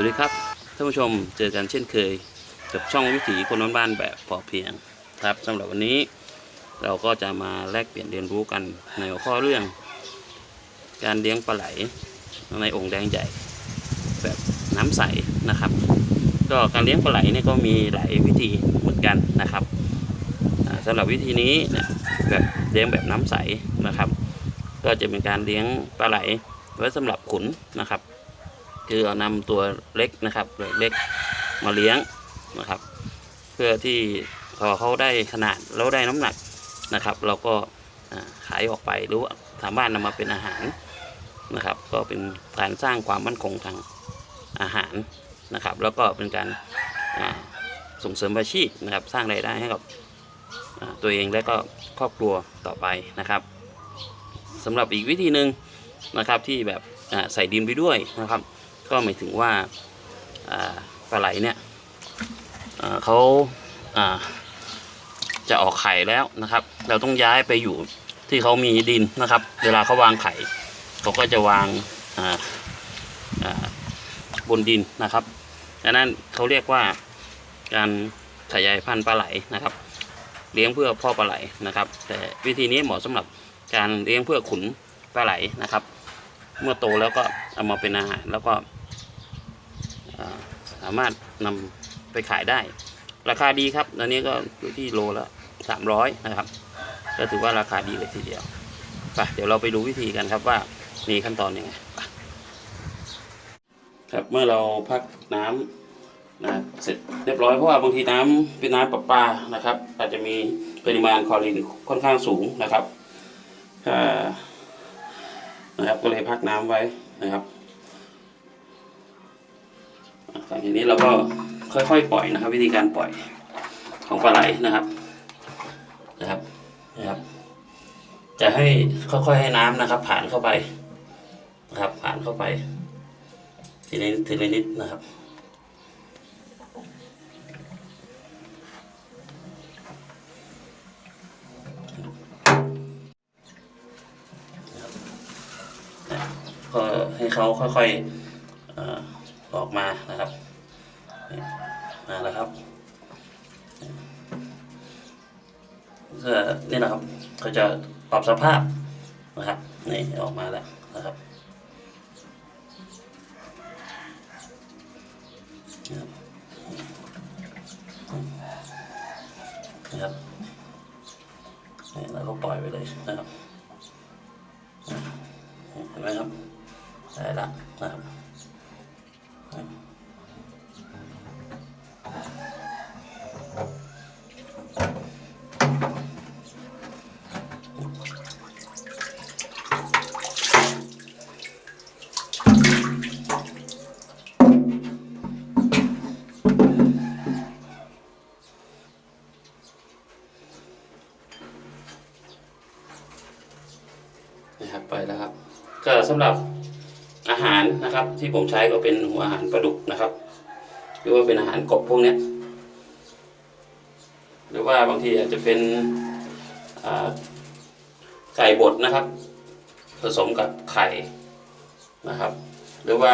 วัสดีครับท่านผู้ชมเจอกันเช่นเคย กับช่องวิถีคนบ้านแบบพอเพียงครับสำหรับวันนี้เราก็จะมาแลกเปลี่ยนเรียนรู้กันในหัวข้อเรื่อง การเลี้ยงปลาไหลในองค์แดงใหญ่ แบบน้ำใสนะครับ ก็การเลี้ยงปลาไหลเนี่ยก็มีหลายวิธีเหมือนกันนะครับอ่าสำหรับวิธีนี้เนี่ยแบบเลี้ยงแบบน้ำใสนะครับ ก็จะเป็นการเลี้ยงปลาไหลไว้สำหรับขุนนะครับ คือเอานำตัวเล็กนะครับเล็กมาเลี้ยงนะครับ เพื่อที่พอเขาได้ขนาดแล้วได้น้ำหนักนะครับ เราก็ขายออกไปหรือว่าสามารถนำมาเป็นอาหารนะครับ ก็เป็นการสร้างความมั่นคงทางอาหารนะครับ แล้วก็เป็นการส่งเสริมอาชีพนะครับ สร้างรายได้ให้กับตัวเองและก็ครอบครัวต่อไปนะครับสำหรับอีกวิธีหนึ่งนะครับที่แบบใส่ดินไปด้วยนะครับ ก็หมายถึงว่าปลาไหลเนี่ยเขาาจะออกไข่แล้วนะครับ เราต้องย้ายไปอยู่ที่เขามีดินนะครับ เวลาเขาวางไข่เขาก็จะวางาาบนดินนะครับดังนั้นเขาเรียกว่าการขยายพันธุ์ปลาไหลนะครับ เลี้ยงเพื่อพ่อปลาไหลนะครับ แต่วิธีนี้เหมาะสำหรับการเลี้ยงเพื่อขุนปลาไหลนะครับ เมื่อโตแล้วก็เอามาเป็นอาหารแล้วก็ สามารถนำไปขายได้ ราคาดีครับตอนนี้ก็อยู่ที่โลละสามร้อยนะครับ ก็ถือว่าราคาดีเลยทีเดียวไปเดี๋ยวเราไปดูวิธีกันครับว่ามีขั้นตอนยังไงครับเมื่อเราพักน้ำนะเสร็จเรียบร้อยเพราะว่าบางทีน้ำเป็นน้ำประปานะครับ อาจจะมีปริมาณคลอรีนค่อนข้างสูงนะครับนะครับก็เลยพักน้ำไว้นะครับ หลังจากนี้เราก็ค่อยๆปล่อยนะครับ วิธีการปล่อยของปลาไหลนะครับ นะครับนะครับ จะให้ค่อยๆให้น้ำนะครับ ผ่านเข้าไปนะครับ ผ่านเข้าไปทีละนิดทีละนิดนะครับก็ให้เขาค่อยๆ ออกมานะครับนี่มาแล้วครับก็นี่นะครับเขาจะปรับสภาพนะครับนี่ออกมาแล้วนะครับนะครับนี่เราก็ปล่อยไปเลยนะครับเห็นไหมครับได้ละนะครับ นะครับไปแล้วครับ ก็สำหรับอาหารนะครับ ที่ผมใช้ก็เป็นหัวอาหารปลาดุกนะครับ หรือว่าเป็นอาหารกบพวกเนี้ยหรือว่าบางทีอาจจะเป็นไก่บดนะครับ ผสมกับไข่นะครับ หรือว่า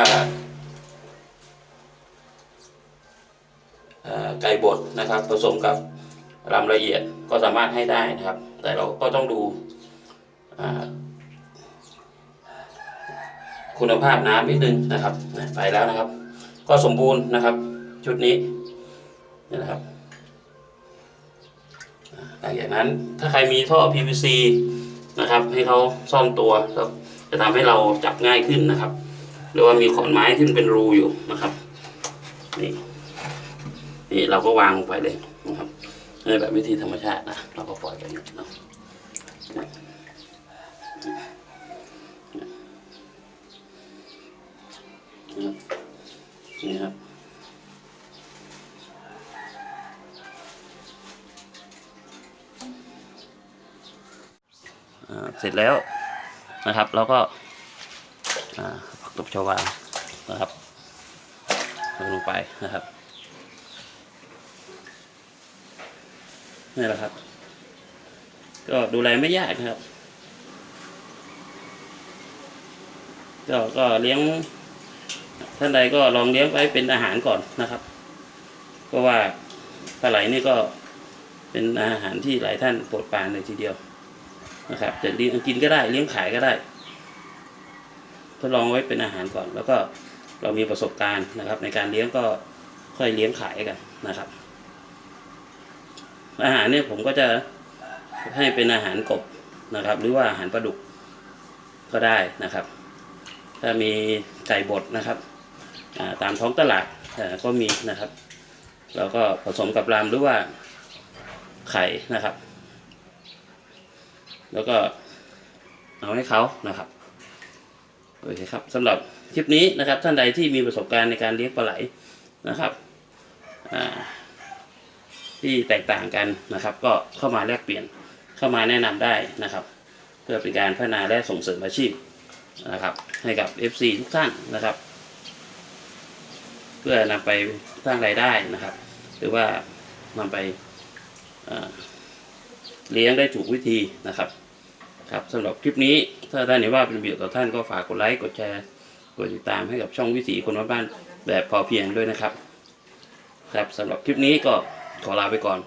ไก่บดนะครับ ผสมกับรำละเอียดก็สามารถให้ได้นะครับ แต่เราก็ต้องดู คุณภาพน้ำนิดนึงนะครับไปแล้วนะครับ ก็สมบูรณ์นะครับ ชุดนี้นี่นะครับอ่าหลังจากนั้นถ้าใครมีท่อ PVC นะครับ ให้เขาซ่อนตัวครับจะทำให้เราจับง่ายขึ้นนะครับ หรือว่ามีขอนไม้ที่มันเป็นรูอยู่นะครับนี่นี่เราก็วางลงไปเลยนะครับนี่แบบวิธีธรรมชาตินะเราก็ปล่อยไปอย่างนี้นะ สร็จแล้วนะครับ แล้วก็ผักตบชวานะครับลงไปนะครับนี่แหละครับ ก็ดูแลไม่ยากนะครับก็ก็เลี้ยงท่านใดก็ลองเลี้ยงไว้เป็นอาหารก่อนนะครับ เพราะว่าปลาไหลนี่ก็เป็นอาหารที่หลายท่านโปรดปรานเลยทีเดียว นะครับจะเลี้ยงกินก็ได้เลี้ยงขายก็ได้ ทดลองไว้เป็นอาหารก่อน แล้วก็เรามีประสบการณ์นะครับ ในการเลี้ยงก็ค่อยเลี้ยงขายกันนะครับ อาหารเนี่ยผมก็จะให้เป็นอาหารกบนะครับ หรือว่าอาหารปลาดุกก็ได้นะครับ ถ้ามีไก่บดนะครับาตามท้องตลาดก็มีนะครับแล้วก็ผสมกับรามหรือว่าไข่นะครับ แล้วก็เอาให้เขานะครับโอเคครับสำหรับคลิปนี้นะครับ ท่านใดที่มีประสบการณ์ในการเลี้ยงปลาไหลนะครับที่แตกต่างกันนะครับ ก็เข้ามาแลกเปลี่ยนเข้ามาแนะนำได้นะครับ เพื่อเป็นการพัฒนาและส่งเสริมอาชีพนะครับ ให้กับ FC ทุกท่านนะครับ เพื่อนำไปสร้างรายได้นะครับ หรือว่านำไปเลี้ยงได้ถูกวิธีนะครับ ครับสำหรับคลิปนี้ถ้าท่านเห็นว่าเป็นประโยชน์ต่อท่านก็ฝากกดไลค์กดแชร์กดติดตามให้กับช่องวิถีคนบ้านๆแบบพอเพียงด้วยนะครับ ครับสำหรับคลิปนี้ก็ขอลาไปก่อน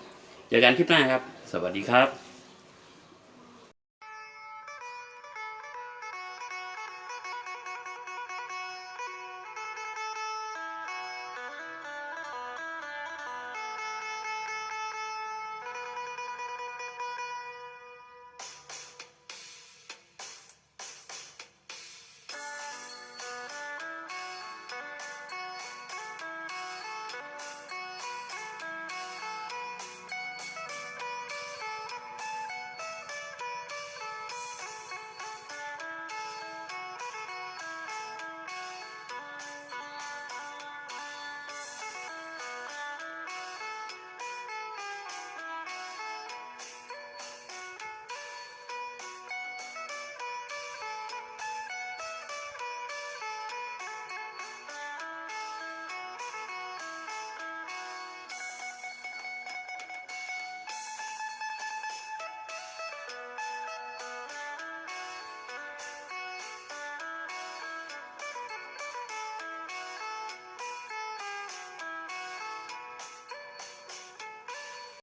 เจอกันคลิปหน้าครับ สวัสดีครับ